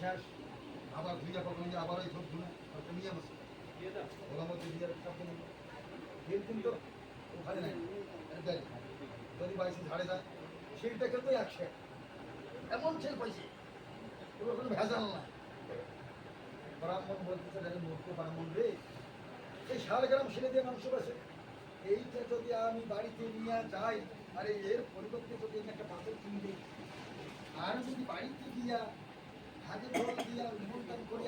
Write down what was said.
শেষ। আবার দুইয়া আবার ওই ধূপ ধুনা ওটা নিয়ে আমার কিন্তু যদি বাইশে ঝাড়ে যায় সেইটা কিন্তু একশো। এমন ছেল পাইছে এবার কোনো ভেজাল না। ব্রাহ্মণ বলতেছে দেখেন মূর্খ ব্রাহ্মণ রে এই ষাট গ্রাম ছেলে দিয়ে মাংস বেছে এইটা যদি আমি বাড়িতে নিয়ে যাই, আরে এর পরিবর্তে যদি আমি একটা পাথর কিনে দিই। আর যদি বাড়িতে গিয়া হাতে জল দিয়া নিমন্ত্রণ করি